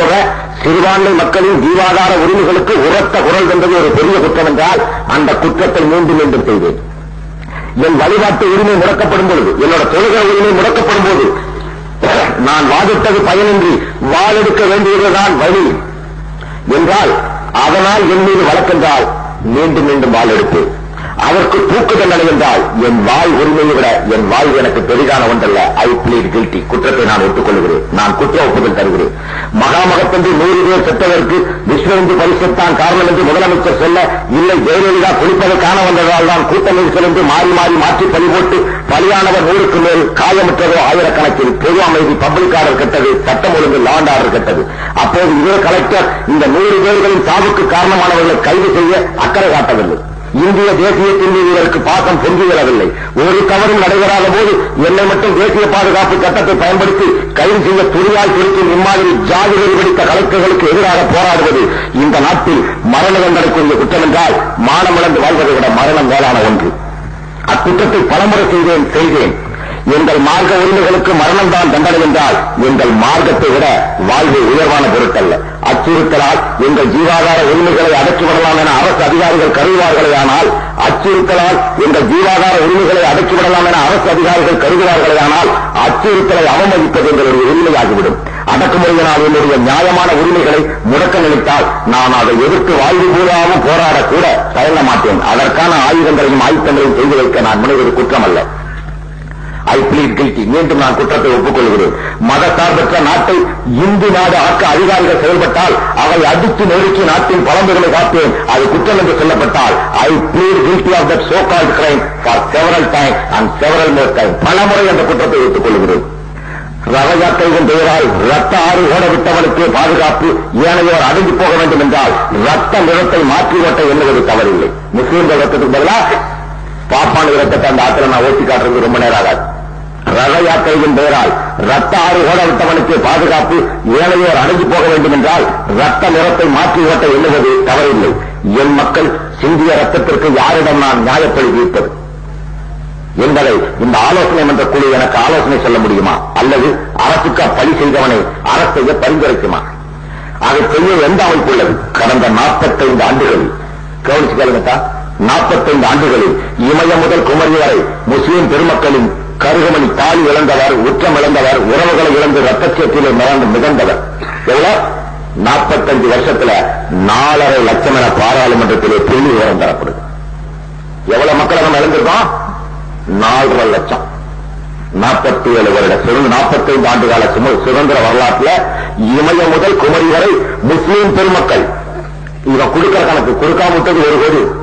சொல்றேன் சிறுபான்மை மக்களின் ஜீவாதார உரிமைகளுக்கு உரத்த குரல் என்பது ஒரு பெரிய குற்றம் என்றால் அந்த குற்றத்தை மீண்டும் மீண்டும் செய்வேன். என் வழிபாட்டு உரிமை முடக்கப்படும் பொழுது என்னோட தொழுகை உரிமை முடக்கப்படும் போது நான் வாதிட்டது பயனின்றி வாழெடுக்க வேண்டியதுதான் வழி. என்றால் அதனால் என் மீது வழக்கென்றால் மீண்டும் மீண்டும் வாள் அதற்கு தூக்கு தண்டனை என்றால் என் வாய் உரிமையை விட என் வாய் எனக்கு பெரிதான ஒன்றல்ல. ஐ பிளீட் கில்ட்டி குற்றத்தை நான் ஒத்துக்கொள்கிறேன் நான் குற்ற ஒப்புதல் தருகிறேன். மகாமகத்தன்று நூறு பேர் செத்ததற்கு விஸ்வந்து பரிசுத்தான் காரணம் என்று முதலமைச்சர் சொல்ல இல்லை ஜெயலலிதா குளிப்பதற்கான காண வந்ததால் தான் கூட்ட நெரிசல் என்று மாறி மாறி மாற்றி பழி போட்டு பலியானவர் நூறுக்கு மேல் காயமுற்றதோ ஆயிரக்கணக்கில் பொது அமைதி பப்ளிக் ஆர்டர் கெட்டது சட்டம் ஒழுங்கு லாண்ட் ஆர்டர் கெட்டது. அப்போது இதே கலெக்டர் இந்த நூறு பேர்களின் சாவுக்கு காரணமானவர்களை கைது செய்ய அக்கறை காட்டவில்லை. இந்திய தேசியத்தின் மீது இதற்கு பாசம் பொங்கிவிடவில்லை. ஒரு தவறும் நடைபெறாத போது என்னை மட்டும் தேசிய பாதுகாப்பு சட்டத்தை பயன்படுத்தி கைது செய்ய துணியாய் குறிக்கும் இம்மாதிரி ஜாதி வெறி பிடித்த கலெக்டர்களுக்கு எதிராக போராடுவது இந்த நாட்டில் மரண தண்டனைக்குரிய குற்றம் என்றால் மானமிழந்து வாழ்வதை விட மரணம் மேலான ஒன்று. அக்குற்றத்தை பலமுறை செய்தேன் செய்தேன். எங்கள் மார்க்க உரிமைகளுக்கு மரணம் தான் தண்டனை என்றால் எங்கள் மார்க்கத்தை விட வாழ்வு உயர்வான பொருட்டல்ல. அச்சுறுத்தலால் எங்கள் ஜீவாதார உரிமைகளை அடக்கிவிடலாம் என அரசு அதிகாரிகள் கருதுவார்களேயானால் அச்சுறுத்தலால் எங்கள் ஜீவாதார உரிமைகளை அடக்கிவிடலாம் என அரசு அதிகாரிகள் கருதுவார்களேயானால் அச்சுறுத்தலை அவமதிப்பது எங்களுடைய உரிமையாகிவிடும். அடக்குமுறையினால் என்னுடைய நியாயமான உரிமைகளை முடக்க நினைத்தால் நான் அதை எதிர்த்து வாழ்வு பூராவும் போராடக்கூட தயங்க மாட்டேன். அதற்கான ஆயுதங்களையும் ஆயுத்தங்களையும் செய்து வைக்க நான் முனைவது குற்றம் அல்ல ஐ பிளீட் கில்டி மீண்டும் நான் குற்றத்தை ஒப்புக்கொள்கிறேன் மத சார்பற்ற நாட்டை இந்து நாடு ஆக்க அதிகாரிகள் செயல்பட்டால் அவை அடித்து நொறுக்கி நாட்டின் பழம்புகளை காப்பேன். அது குற்றம் என்று சொல்லப்பட்டால் I plead guilty of that so call crime for several time and several more time பலமுறை அந்த குற்றத்தை ஒத்துக்கொள்கிறேன் ரத யாத்திரையின் பெயரால் ரத்த ஆறு ஓட விட்டவனுக்கு பாதுகாப்பு ஏனையோர் அடங்கி போக வேண்டும் என்றால் ரத்த நிறத்தை மாற்றி ஓட்ட எண்ணுவது தவறில்லை. முஸ்லீம்கள் ரத்தத்துக்கு பதிலாக பாப்பான ரத்தத்தை அந்த ஆத்திர நான் ஓட்டி காட்டுறது ரொம்ப நேரம் ஆகாது. ரத யாத்திரையின் பெயரால் ரத்த ஆறு ஓடவிட்டவனுக்கு பாதுகாப்பு ஏழையோர் அடங்கி போக வேண்டும் என்றால் ரத்த நிறத்தை மாற்றி ஓட்ட எண்ணுவது தவறில்லை. என் மக்கள் சிந்திய ரத்தத்திற்கு யாரிடம் நான் நியாயப்படி தீர்ப்பது என்பதை இந்த ஆலோசனை மன்ற குழு எனக்கு ஆலோசனை சொல்ல முடியுமா? அல்லது அரசுக்கு பழி செய்தவனை அரசைய பரிந்துரைக்குமா? அதை செய்ய எந்த அமைப்பு உள்ளது? கடந்த நாற்பத்தைந்து ஆண்டுகளில். கவனிச்சு கேளுங்கத்தா நாற்பத்தைந்து ஆண்டுகளில் இமயம் முதல் குமரி வரை முஸ்லிம் பெருமக்களின் கருகமணி தாலி இழந்தவர் உச்சம் இழந்தவர் உறவுகளை இழந்து ரத்தச்சேற்றிலே மறந்து மிதந்தவர். எவ்வளவு நாற்பத்தஞ்சு வருஷத்துல நாலரை லட்சம் என பாராளுமன்றத்திலே புள்ளி விவரம் தரப்படுது. எவ்வளவு மக்களை நம்ம இழந்திருக்கோம்? நாலரை லட்சம். நாற்பத்தி ஏழு வருட சுதந்திர நாற்பத்தைந்து ஆண்டு கால சும- சுதந்திர வரலாற்றுல இமயம் முதல் குமரி வரை முஸ்லீம் பெருமக்கள். இவன் கொடுக்கிற கணக்கு கொடுக்காம விட்டது ஒரு கோடி.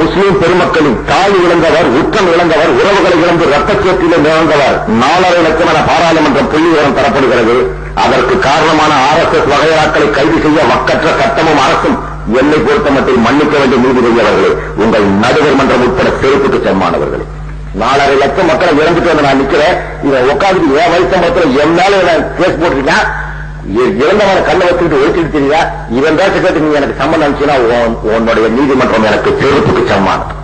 முஸ்லீம் பெருமக்களின் தாய் இழந்தவர் உச்சம் இழந்தவர் உறவுகளை இழந்து ரத்தச்சேற்றிலே இழந்தவர் நாலரை லட்சம் என பாராளுமன்றம் புள்ளி விவரம் தரப்படுகிறது. அதற்கு காரணமான ஆர் எஸ் எஸ் வகையாக்களை கைது செய்ய வக்கற்ற சட்டமும் அரசும் என்னை பொறுத்த மட்டில் மன்னிக்க வேண்டிய நீதிபதி அவர்களே உங்கள் நடுவர் மன்றம் உட்பட செருப்புக்கு செம்மானவர்களே. நாலரை லட்சம் மக்களை இழந்துட்டு வந்து நான் நிக்கிறேன். இதை உட்காந்து என் வயசு மொத்தம் என் மேல கேஸ் போட்டிருக்கான்? இறந்தவனை கண்ணை வச்சுக்கிட்டு ஒழிச்சுட்டு தெரியா? இவன் தான் கேட்டு நீ எனக்கு சம்மந்தம் அனுப்பிச்சுன்னா உன்னுடைய நீதிமன்றம் எனக்கு செருப்புக்கு சம்மானம்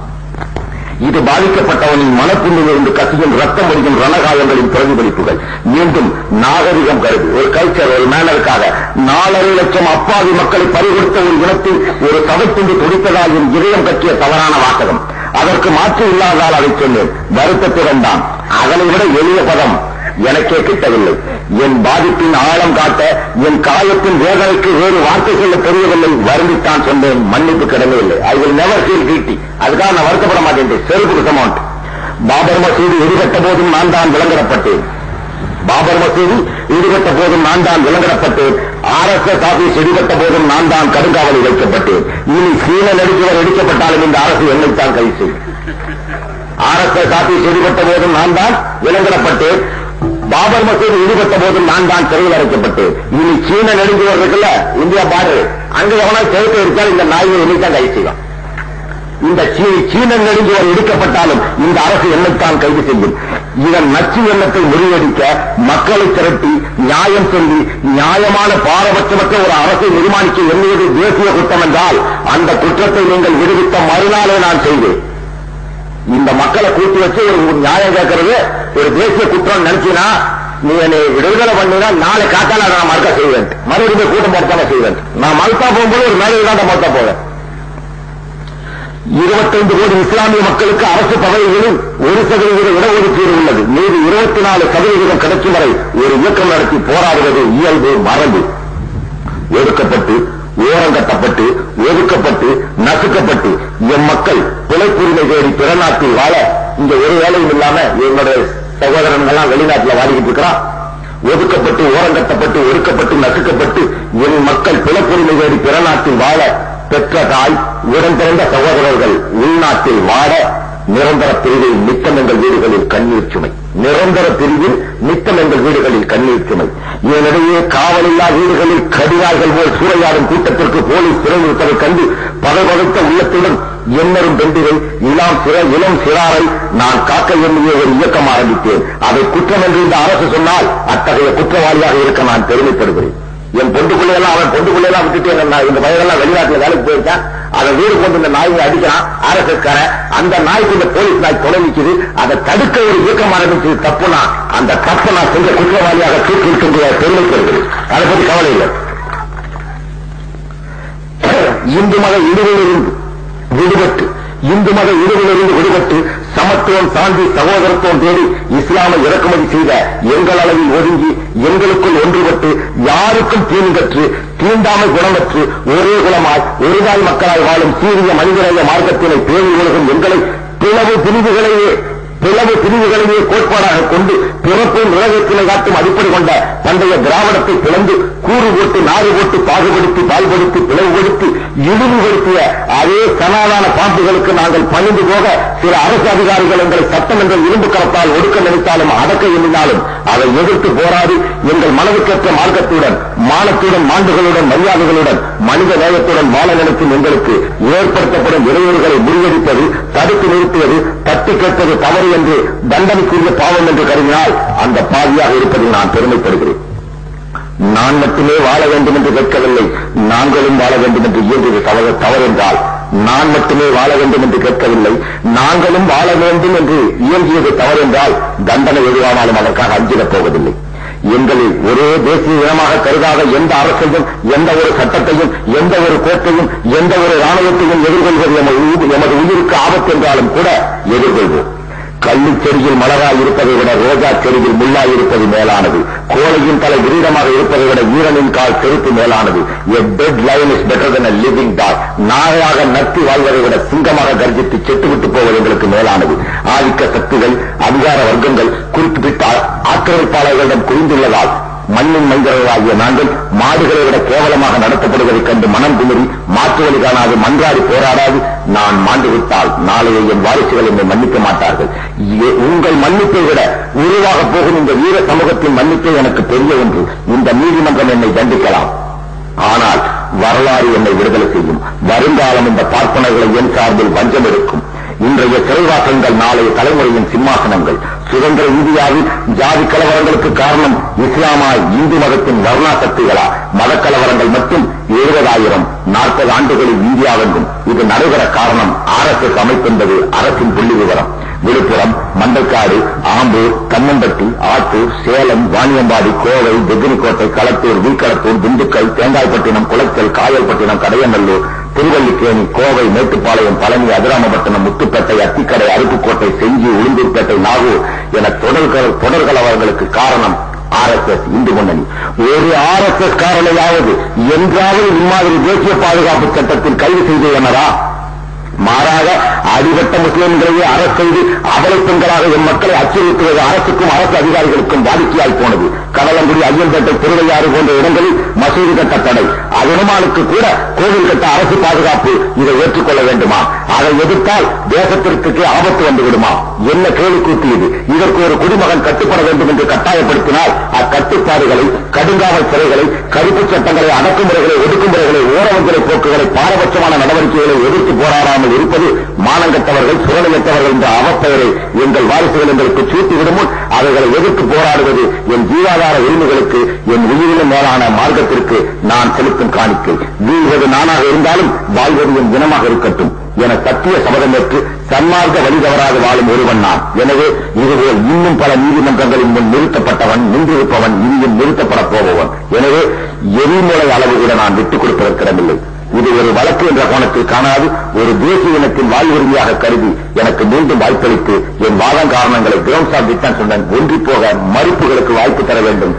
இது பாதிக்கப்பட்டவனின் மனப்புண்ணிலிருந்து கசியும் ரத்தம் வடிக்கும் ரணகாயங்களின் பிரதிபலிப்புகள். மீண்டும் நாகரிகம் கருதி ஒரு கல்ச்சர் ஒரு மேனருக்காக நாலரை லட்சம் அப்பாவி மக்களை பறிகொடுத்த ஒரு இனத்தில் ஒரு சபைத்துண்டு துடித்ததால் என் இதயம் கட்டிய தவறான வாசகம். அதற்கு மாற்று இல்லாததால் அதை சொன்னேன். வருத்தத்துடன் தான். அதனை விட எளிய பதம் எனக்கே கிட்டவில்லை. என் பாதிப்பின் ஆழம் காட்ட என் காயத்தின் வேதனைக்கு வேறு வார்த்தை சொல்ல தெரியவில்லை. வருந்தித்தான் சொன்னேன். மன்னிப்பு கிடமையில்லை I will never feel guilty அதுக்காக நான் வருத்தப்பட மாட்டேன். செருப்புக்கு சமௌண்ட் பாபர் மசூதி இடிகட்ட போதும் நான் தான் விளங்கப்பட்டேன் பாபர் மசூதி ஈடுபட்ட போதும் நான் தான் விளங்கப்பட்டேன் ஆர் எஸ் எஸ் ஆபீஸ் ஈடுபட்ட போதும் நான் தான் கடுங்காவலில் வைக்கப்பட்டேன். இனி சீன நடிச்சவர் இடிக்கப்பட்டாலும் இந்த அரசு என்னைத்தான் கை செய்யும். ஆர் எஸ் எஸ் ஆபீஸ் ஈடுபட்ட போதும் நான் தான் விலங்கிடப்பட்டேன் பாபர் மசூதி ஈடுபட்ட போது நான் தான் சிறையில் அடைக்கப்பட்டேன் இனி சீன நெடுஞ்சுவர் இருக்குல்ல இந்தியா பாரு. அங்க எவனா சேர்த்து இருக்கால் இந்த நாயை என்னைத்தான் கைது செய்யும் இந்த சீ- சீன நெடுஞ்சுவர் எடுக்கப்பட்டாலும் இந்த அரசு என்னைத்தான் கைது செய்யும். இதன் நச்சு எண்ணத்தை முறியடிக்க மக்களை திரட்டி நியாயம் சொல்லி நியாயமான பாரபட்சமற்ற ஒரு அரசை நிர்மாணிக்க எண்ணியது தேசிய குற்றம் என்றால் அந்த குற்றத்தை நீங்கள் விடுவித்த மறுநாளே நான் செய்தேன் இந்த மக்களை கூட்டி வச்சு ஒரு நியாயம் கேட்கறது ஒரு தேசிய குற்றம் நினைச்சினா நீ என்னை விடுதலை பண்ணினா நாளை காத்தால நான் மறுக்க செய்வேன். மறுபடியும் கூட்டம் போட்டான செய்வேன். நான் மறுத்தா போகும்போது ஒரு மேலே தான் மறுத்தா போவேன். இருபத்தைந்து கோடி இஸ்லாமிய மக்களுக்கு அரசு பதவிகளில் ஒரு சதவீத இடஒதுக்கீடு உள்ளது. மீது இருபத்தி நாலு சதவீதம் கிடைக்கும் வரை ஒரு இயக்கம் நடத்தி போராடுவது இயல்பு மரபு. ஒடுக்கப்பட்டு ஓரங்கட்டப்பட்டு ஒதுக்கப்பட்டு நசுக்கப்பட்டு எம் மக்கள் பிழைப்புரிமை தேடி பிற நாட்டில் வாழ இங்க ஒரு வேலையும் இல்லாம என்னுடைய சகோதரன்கள்லாம் வெளிநாட்டில் வாடிக்கிட்டு இருக்கிறான். ஒதுக்கப்பட்டு ஓரங்கட்டப்பட்டு ஒடுக்கப்பட்டு நசுக்கப்பட்டு என் மக்கள் பிழைப்புரிமை தேடி பிற நாட்டில் வாழ பெற்ற தாய் உடன் பிறந்த சகோதரர்கள் உள்நாட்டில் வாட நிரந்தர பிரிவில் நித்தம் எங்கள் வீடுகளில் கண்ணீர் சுமை. நிரந்தர பிரிவில் நித்தம் எங்கள் வீடுகளில் கண்ணீர் சுமை. இதனிடையே காவலில்லா வீடுகளில் கடிகார்கள் போல் சூறையாடும் கூட்டத்திற்கு போலீஸ் சிறைநிறுத்ததைக் கண்டு பதவகுத்த உள்ளத்துடன் எண்ணரும் பெண்டிரை இளம் சிற இளம் சிறாரை நான் காக்க எண்ணிய ஒரு இயக்கம் ஆரம்பித்தேன். அதை குற்றம் என்று இந்த அரசு சொன்னால் அத்தகைய குற்றவாளியாக இருக்க நான் பெருமைப்படுகிறேன். என் பொண்டுக்குள்ளையெல்லாம் அவன் பொண்டுக்குள்ளையெல்லாம் விட்டுட்டு நான் இந்த பையனெல்லாம் வெளிநாட்டுல வேலைக்கு போயிருக்கேன். அதை வீடு கொண்டு இந்த நாயை அடிக்கிறான். ஆர்எஸ்எஸ்கார அந்த நாய்க்கு இந்த போலீஸ் நாய் கொலை அதை தடுக்க ஒரு இயக்கம் ஆரம்பிச்சது தப்புனா அந்த தப்பை நான் செஞ்ச குற்றவாளியாக தூக்கி இருக்கின்ற பெருமைப்படுகிறேன் அதை பத்தி கவலை இல்லை. இந்து மத இடுவிலிருந்து விடுபட்டு இந்து மத இடுவிலிருந்து விடுபட்டு சமத்துவம் சாந்தி சகோதரத்துவம் தேடி இஸ்லாமை இறக்குமதி செய்த எங்கள் அளவில் ஒதுங்கி எங்களுக்குள் ஒன்றுபட்டு யாருக்கும் தீங்கற்று தீண்டாமை குணமற்று ஒரே குலமாய் ஒருதாய் மக்களாய் வாழும் சீரிய மனிதநேய மார்க்கத்தினை பேணி ஒழுகும் எங்களை பிளவு பிரிவுகளையே பிளவு பிரிவுகளையே கோட்பாடாக கொண்டு பிறப்பும் உலகத்தினை காட்டும் அடிப்படை கொண்ட பண்டைய திராவிடத்தை பிளந்து கூறு போட்டு நாறு போட்டு பாகுபடுத்தி பால்படுத்தி பிளவுபடுத்தி இழிவுபடுத்திய அதே சனாதான பாம்புகளுக்கு நாங்கள் பணிந்து போக சில அரசு அதிகாரிகள் எங்களை சட்டமன்ற இரும்பு கரத்தால் ஒடுக்க நினைத்தாலும் அடக்க எண்ணினாலும் அதை எதிர்த்து போராடி எங்கள் மனதுக்கேற்ற மார்க்கத்துடன் மானத்துடன் மாண்புகளுடன் மரியாதைகளுடன் மனித நேயத்துடன் வாழ நினைக்கும் எங்களுக்கு ஏற்படுத்தப்படும் இடையூறுகளை முறியடிப்பது தடுத்து நிறுத்துவது தட்டி கேட்பது தவறு என்று தண்டனைக்குரிய பாவம் என்று கருதினால் அந்த பாவியாக இருப்பதில் நான் பெருமைப்படுகிறேன். நான் மட்டுமே வாழ வேண்டும் என்று கேட்கவில்லை. நாங்களும் வாழ வேண்டும் என்று இயன்றது தவறு தவறு என்றால் நான் மட்டுமே வாழ வேண்டும் என்று கேட்கவில்லை. நாங்களும் வாழ வேண்டும் என்று இயங்கியது தவறு என்றால் தண்டனை எதுவானாலும் அதற்காக அஞ்சிடப் போவதில்லை. எங்களை ஒரே தேசிய இனமாக கருதாத எந்த அரசையும் எந்த ஒரு சட்டத்தையும் எந்த ஒரு கோட்டையும் எந்த ஒரு ராணுவத்தையும் எதிர்கொள்வது உயிர்- எமது உயிருக்கு ஆபத்து என்றாலும் கூட எதிர்கொள்வோம். கள்ளிச் செடியில் மலராய் இருப்பதை விட ரோஜா செடியில் முள்ளாய் இருப்பது மேலானது. கோழையின் தலை கிரீடமாக இருப்பதை விட வீரனின் கால் செருப்பு மேலானது. A dead lion is better than a living நாயாக நத்தி வாழ்வதை விட சிங்கமாக கர்ஜித்து செட்டுவிட்டு போவது எங்களுக்கு மேலானது. ஆதிக்க சக்திகள் அதிகார வர்க்கங்கள் குறிப்பிட்ட ஆக்கிரமிப்பாளர்களிடம் குறிந்துள்ளதால் மண்ணின் மைந்தர்களாகிய நாங்கள் மாடுகளை விட கேவலமாக நடத்தப்படுவதைக் கண்டு மனம் குமுறி மாற்று வழி காணாது மன்றாடி போராடாது நான் மாண்டுவிட்டால் நாளைய என் வாரிசுகள் என்னை மன்னிக்க மாட்டார்கள். உங்கள் மன்னிப்பை விட உருவாக போகும் இந்த வீர சமூகத்தின் மன்னிப்பை எனக்கு பெரிய ஒன்று. இந்த நீதிமன்றம் என்னை தண்டிக்கலாம். ஆனால் வரலாறு என்னை விடுதலை செய்யும். வருங்காலம் இந்த பார்ப்பனர்களை என் சார்பில் வஞ்சம் எடுக்கும். இன்றைய சிறைவாசங்கள் நாளைய தலைமுறையின் சிம்மாசனங்கள். சுதந்திர இந்தியாவில் ஜாதி கலவரங்களுக்கு காரணம் இஸ்லாமா இந்து மதத்தின் வர்ணா சக்திகளா? மத கலவரங்கள் மட்டும் எழுபதாயிரம். நாற்பது ஆண்டுகளில் இந்தியாவெங்கும் இது நடைபெற காரணம். ஆர்எஸ்எஸ் அமைப்பு என்பது அரசின் புள்ளி விவரம் விழுப்புரம் மண்டக்காடு ஆம்பூர் கம்மம்பட்டி ஆத்தூர் சேலம் வாணியம்பாடி கோவை வெகுனிக்கோட்டை களத்தூர் வீக்களத்தூர் திண்டுக்கல் தேங்காய்பட்டினம் குளத்தல் காயல்பட்டினம் கடையநல்லூர் திருவல்லிக்கேணி கோவை மேட்டுப்பாளையம் பழனி அதிராமபட்டினம் முத்துப்பேட்டை அத்திக்கடை அருப்புக்கோட்டை செஞ்சி உளுந்தூர்பேட்டை நாகூர் என தொடர்கள் தொடர்கள் அவர்களுக்கு காரணம் எஸ் இந்து முன்னணி ஒரு ஆர்எஸ்எஸ் காரணையாவது என்றாவது இம்மாதிரி தேசிய பாதுகாப்பு சட்டத்தில் கைது செய்துள்ளனரா மாறாக அடிபட்ட முஸ்லிம்களையே அரசு செய்து அவரை பெண்களாக என் மக்களை அச்சுறுத்துவது அரசுக்கும் அரசு அதிகாரிகளுக்கும் வாடிக்கையாய் போனது. கடலங்குடி ஐயன்பேட்டை திருவையாறு போன்ற இடங்களில் மசூதி கட்ட தடை பெருமாளுக்கு கூட கோவில் கட்ட அரசு பாதுகாப்பு இதை ஏற்றுக்கொள்ள வேண்டுமா? அதை எதிர்த்தால் தேசத்திற்கு ஆபத்து வந்து விடுமா என்ன கேள்வி கூட்டியது? இதற்கு ஒரு குடிமகன் கட்டுப்பட வேண்டும் என்று கட்டாயப்படுத்தினால் அக்கட்டுப்பாடுகளை கடுங்காவல் சிறைகளை கருப்பு சட்டங்களை அடக்குமுறைகளை ஒடுக்குமுறைகளை ஊரவஞ்சலை போக்குகளை பாரபட்சமான நடவடிக்கைகளை எதிர்த்து போராடாமல் இருப்பது மானங்கத்தவர்கள் சுரணையற்றவர்கள் என்ற அவப்பெயரை எங்கள் வாரிசுகள் எங்களுக்கு சூட்டிவிடும் முன் அவைகளை எதிர்த்து போராடுவது என் ஜீவாதார உரிமைகளுக்கு என் உயிரிலும் மேலான மார்க்கத்திற்கு நான் செலுத்தும் காணிக்கை. வீழ்வது நானாக இருந்தாலும் வாழ்வது என் தினமாக இருக்கட்டும். என சத்திய சபதமேற்று சன்மார்க்க வழி தவறாது வாழும் ஒருவன் நான். எனவே இதுபோல் இன்னும் பல நீதிமன்றங்களின் முன் நிறுத்தப்பட்டவன் நின்றிருப்பவன் இனியும் நிறுத்தப்படப் போபவன். எனவே எரிமுறை அளவு கூட நான் விட்டுக் கொடுப்பதற்கிடமில்லை. இது ஒரு வழக்கு என்ற கோணத்தில் காணாது ஒரு தேசிய இனத்தின் வாழ்வுரிமையாக கருதி எனக்கு மீண்டும் வாய்ப்பளித்து என் வாதம் காரணங்களை கிரவுண்ட் ஆஃப் டிஃபென்ஸ் ஒன்றி போக மறுப்புகளுக்கு வாய்ப்பு தர வேண்டும்.